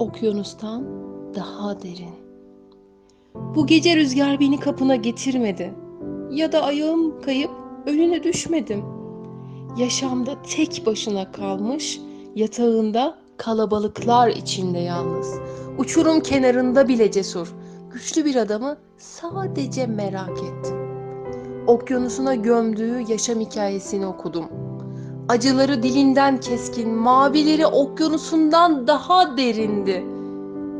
okyanustan daha derin. Bu gece rüzgar beni kapına getirmedi. Ya da ayağım kayıp önüne düşmedim. Yaşamda tek başına kalmış, yatağında kalabalıklar içinde yalnız. Uçurum kenarında bile cesur. Güçlü bir adamı sadece merak ettim. Okyanusuna gömdüğü yaşam hikayesini okudum. Acıları dilinden keskin, mavileri okyanusundan daha derindi.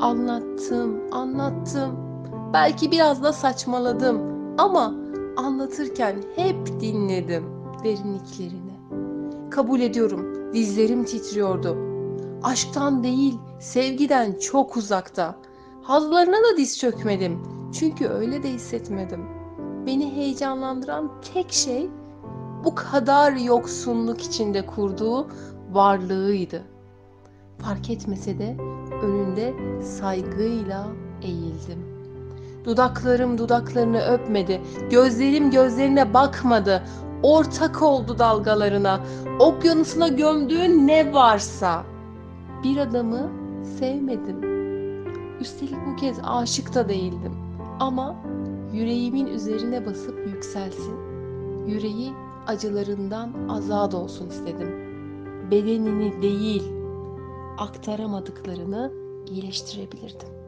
Anlattım, anlattım. Belki biraz da saçmaladım ama anlatırken hep dinledim derinliklerini. Kabul ediyorum, dizlerim titriyordu. Aşktan değil, sevgiden çok uzakta. Hazlarına da diz çökmedim. Çünkü öyle de hissetmedim. Beni heyecanlandıran tek şey bu kadar yoksunluk içinde kurduğu varlığıydı. Fark etmese de önünde saygıyla eğildim. Dudaklarım dudaklarını öpmedi, gözlerim gözlerine bakmadı. Ortak oldu dalgalarına, okyanusuna gömdüğü ne varsa. Bir adamı sevmedim. Üstelik bu kez aşık da değildim. Ama yüreğimin üzerine basıp yükselsin. Yüreği acılarından azad olsun istedim. Bedenini değil, aktaramadıklarını iyileştirebilirdim.